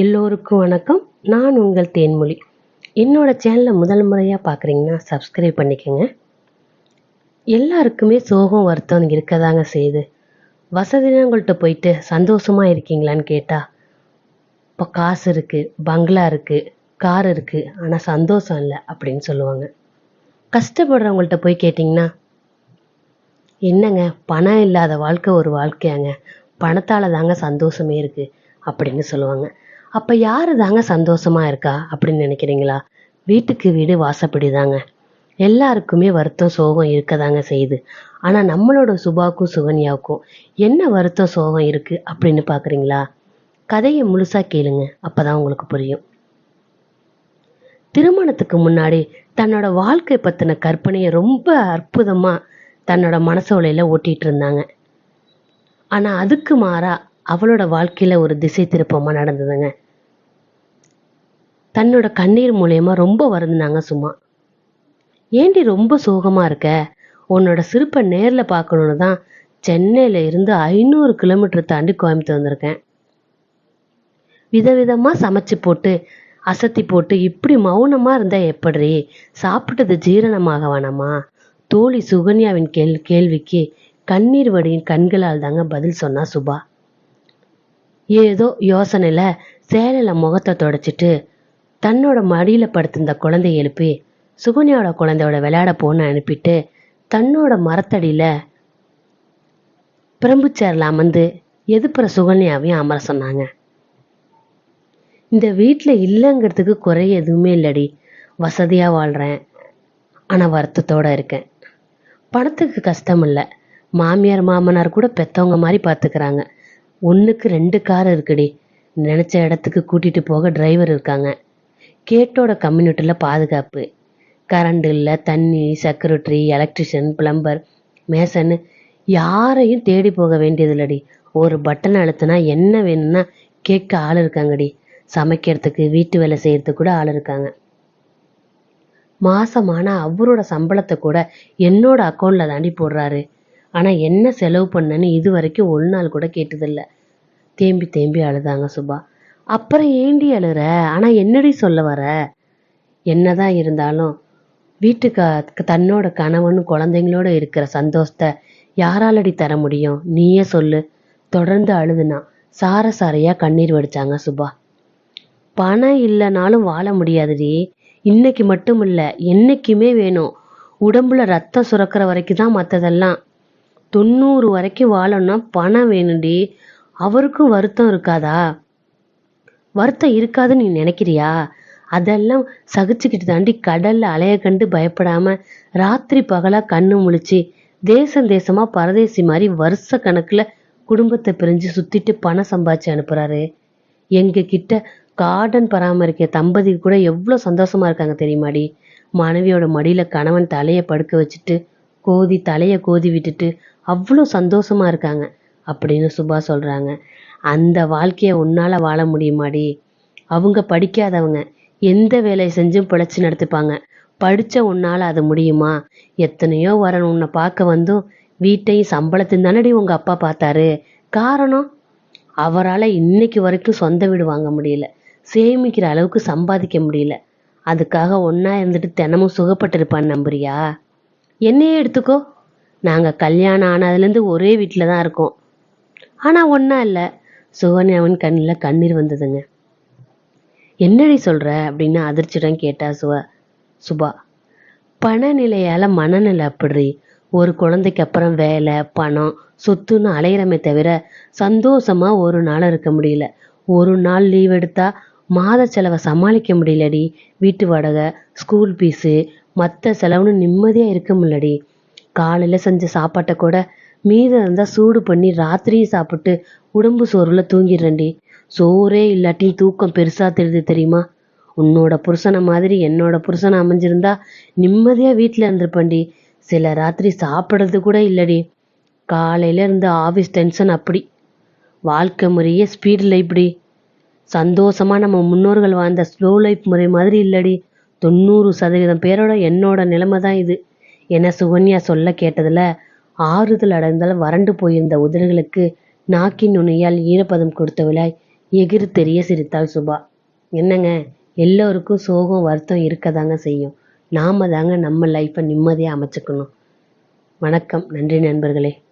எல்லோருக்கும் வணக்கம். நான் உங்கள் தேன்மொழி. என்னோட சேனலை முதல் முறையாக பார்க்குறீங்கன்னா சப்ஸ்கிரைப் பண்ணிக்கோங்க. எல்லாருக்குமே சோகம் வருத்தம் இருக்கதாங்க செய்யுது. வசதினங்கள்கிட்ட போயிட்டு சந்தோஷமாக இருக்கீங்களான்னு கேட்டால் இப்போ காசு இருக்குது பங்களா இருக்குது கார் இருக்குது ஆனால் சந்தோஷம் இல்லை அப்படின்னு சொல்லுவாங்க. கஷ்டப்படுறவங்கள்ட்ட போய் கேட்டிங்கன்னா என்னங்க பணம் இல்லாத வாழ்க்கை ஒரு வாழ்க்கையாங்க. பணத்தால் தாங்க சந்தோஷமே இருக்குது அப்படின்னு சொல்லுவாங்க. அப்போ யார் தாங்க சந்தோஷமாக இருக்கா அப்படின்னு நினைக்கிறீங்களா? வீட்டுக்கு வீடு வாசப்படி தாங்க எல்லாருக்குமே வருத்தம் சோகம் இருக்க தாங்க செய்யுது. ஆனால் நம்மளோட சுபாக்கும் சுகன்யாவுக்கும் என்ன வருத்தம் சோகம் இருக்குது அப்படின்னு பார்க்குறீங்களா கதையை முழுசாக கேளுங்க. அப்போ தான் உங்களுக்கு புரியும். திருமணத்துக்கு முன்னாடி தன்னோட வாழ்க்கை பற்றின கற்பனையை ரொம்ப அற்புதமாக தன்னோட மனசோலையில் ஓட்டிகிட்டு இருந்தாங்க. ஆனால் அதுக்கு மாறா அவளோட வாழ்க்கையில் ஒரு திசை திருப்பமாக நடந்ததுங்க. தன்னோட கண்ணீர் மூலயமா ரொம்ப வருந்தினாங்க சும்மா. ஏண்டி ரொம்ப சோகமாக இருக்க? உன்னோட சிரிப்பை நேரில் பார்க்கணுன்னு தான் சென்னையில் இருந்து ஐநூறு கிலோமீட்டர் தாண்டி கோயம்புத்தூர் வந்திருக்கேன். விதவிதமாக சமைச்சு போட்டு அசத்தி போட்டு இப்படி மௌனமாக இருந்தால் எப்படி சாப்பிட்டது ஜீரணமாக வேணாமா? தோழி சுகன்யாவின் கேள் கேள்விக்கு கண்ணீர் வடியின் கண்களால் தாங்க பதில் சொன்னா சுபா. ஏதோ யோசனையில் சேலையில் முகத்தை தொடச்சிட்டு தன்னோட மடியில் படுத்திருந்த குழந்தைய எழுப்பி சுகன்யாவோட குழந்தையோட விளையாட போன்னு அனுப்பிட்டு தன்னோட மரத்தடியில் பிரம்பு அமர்ந்து எதிர்ப்புற சுகன்யாவையும் அமர சொன்னாங்க. இந்த வீட்டில் இல்லைங்கிறதுக்கு குறை எதுவுமே இல்லடி. வசதியாக வாழ்கிறேன் ஆனால் வருத்தத்தோடு இருக்கேன். பணத்துக்கு கஷ்டம் இல்லை. மாமியார் மாமனார் கூட பெற்றவங்க மாதிரி பார்த்துக்கிறாங்க ஒன்றுக்கு ரெண்டு கார் இருக்குடி. நினச்ச இடத்துக்கு கூட்டிகிட்டு போக டிரைவர் இருக்காங்க. கேட்டோட கம்யூனிட்டியில் பாதுகாப்பு. கரண்ட் இல்லை தண்ணி செக்ரட்டரி எலக்ட்ரிஷியன் பிளம்பர் மேசன்னு யாரையும் தேடி போக வேண்டியதில்லடி. ஒரு பட்டன் அழுத்தினா என்ன வேணும்னா கேட்க ஆள் இருக்காங்கடி. சமைக்கிறதுக்கு வீட்டு வேலை செய்யறதுக்கு கூட ஆள் இருக்காங்க. மாசமான அவரோட சம்பளத்தை கூட என்னோட அக்கௌண்ட்ல தாண்டி போடுறாரு. ஆனால் என்ன செலவு பண்ணேன்னு இது வரைக்கும் ஒரு நாள் கூட கேட்டதில்லை. தேம்பி தேம்பி அழுதாங்க சுபா. அப்புறம் ஏண்டி அழுற? ஆனால் என்னடி சொல்ல வர? என்னதான் இருந்தாலும் வீட்டுக்கு தன்னோட கணவன் குழந்தைங்களோட இருக்கிற சந்தோஷத்தை யாராலடி தர முடியும்? நீயே சொல்லு. தொடர்ந்து அழுதுனா சார சாரையா கண்ணீர் வடிச்சாங்க சுபா. பணம் இல்லைனாலும் வாழ முடியாதுடி. இன்னைக்கு மட்டும் இல்லை என்னைக்குமே வேணும். உடம்புல ரத்தம் சுரக்கிற வரைக்கும் தான் மற்றதெல்லாம் தொண்ணூறு வரைக்கும் வாழணும்னா பணம் வேணும்டி. அவருக்கும் வருத்தம் இருக்காதா? வருத்தம் இருக்காதுன்னு நீ நினைக்கிறியா? அதெல்லாம் சகிச்சுக்கிட்டு தாண்டி கடல்ல அலைய கண்டு பயப்படாம ராத்திரி பகலா கண்ணு முழிச்சு தேசம் தேசமா பரதேசி மாதிரி வருஷ கணக்குல குடும்பத்தை பிரிஞ்சு சுத்திட்டு பணம் சம்பாதிச்சு அனுப்புறாரு. எங்க கிட்ட கார்டன் பராமரிக்க தம்பதி கூட எவ்வளோ சந்தோஷமா இருக்காங்க தெரியுமாடி? மனைவியோட மடியில கணவன் தலைய படுக்க வச்சுட்டு கோதி தலைய கோதி விட்டுட்டு அவ்வளோ சந்தோஷமா இருக்காங்க அப்படின்னு சுபா சொல்றாங்க. அந்த வாழ்க்கையை உன்னால் வாழ முடியுமாடி? அவங்க படிக்காதவங்க எந்த வேலையை செஞ்சும் பிழைச்சி நடத்திப்பாங்க? படித்த உன்னால் அது முடியுமா? எத்தனையோ வரணும். உன்னை பார்க்க வந்தும் வீட்டையும் சம்பளத்தையும் தானடி உங்கள் அப்பா பார்த்தாரு. காரணம்? அவரால் இன்னைக்கு வரைக்கும் சொந்த வீடு வாங்க முடியல. சேமிக்கிற அளவுக்கு சம்பாதிக்க முடியல. அதுக்காக ஒன்றா இருந்துட்டு தினமும் சுகப்பட்டிருப்பான்னு நம்புறியா? என்னையே எடுத்துக்கோ. நாங்கள் கல்யாணம் ஆனதுலேருந்து ஒரே வீட்டில் தான் இருக்கோம். ஆனால் ஒன்றா இல்லை. சுவன்யாவின் கண்ணில் கண்ணீர் வந்ததுங்க. என்னடி சொல்கிற அப்படின்னு அதிர்ச்சியுடன் கேட்டா சுவ சுபா பணநிலையால் மனநிலை அப்படி ஒரு குழந்தைக்கு அப்புறம் வேலை பணம் சொத்துன்னு அலையிறமே தவிர சந்தோஷமாக ஒரு நாள் இருக்க முடியல. ஒரு நாள் லீவ் எடுத்தா மாத செலவை சமாளிக்க முடியலடி. வீட்டு வாடகை ஸ்கூல் ஃபீஸு மற்ற செலவுன்னு நிம்மதியாக இருக்க முடியலடி. காலையில் செஞ்ச சாப்பாட்டை கூட மீதம் இருந்தால் சூடு பண்ணி ராத்திரியும் சாப்பிட்டு உடம்பு சோறுல தூங்கிடுறேன்டி. சோறே இல்லாட்டி தூக்கம் பெருசாக தெரியுது தெரியுமா? உன்னோட புருஷனை மாதிரி என்னோட புருஷனை அமைஞ்சிருந்தா நிம்மதியாக வீட்டில் இருந்திருப்பேன்டி. சில ராத்திரி சாப்பிட்றது கூட இல்லடி. காலையில இருந்து ஆஃபீஸ் டென்ஷன் அப்படி. வாழ்க்கை முறையே ஸ்பீடில் இப்படி. சந்தோஷமா நம்ம முன்னோர்கள் வாழ்ந்த ஸ்லோ லைஃப் முறை மாதிரி இல்லடி. தொண்ணூறு சதவீதம் பேரோட என்னோட நிலைமை தான் இது. என சுகன்யா சொல்ல கேட்டதில் ஆறுதல் அடைந்தால் வறண்டு போயிருந்த உதடுகளுக்கு நாக்கின் நுனியால் ஈரப்பதம் கொடுத்தவளாய் எகிறு தெரிய சிரித்தாள் சுபா. என்னங்க எல்லோருக்கும் சோகம் வருத்தம் இருக்க தாங்க செய்யும். நாம தாங்க நம்ம லைஃப்பை நிம்மதியாக அமைச்சுக்கணும். வணக்கம். நன்றி நண்பர்களே.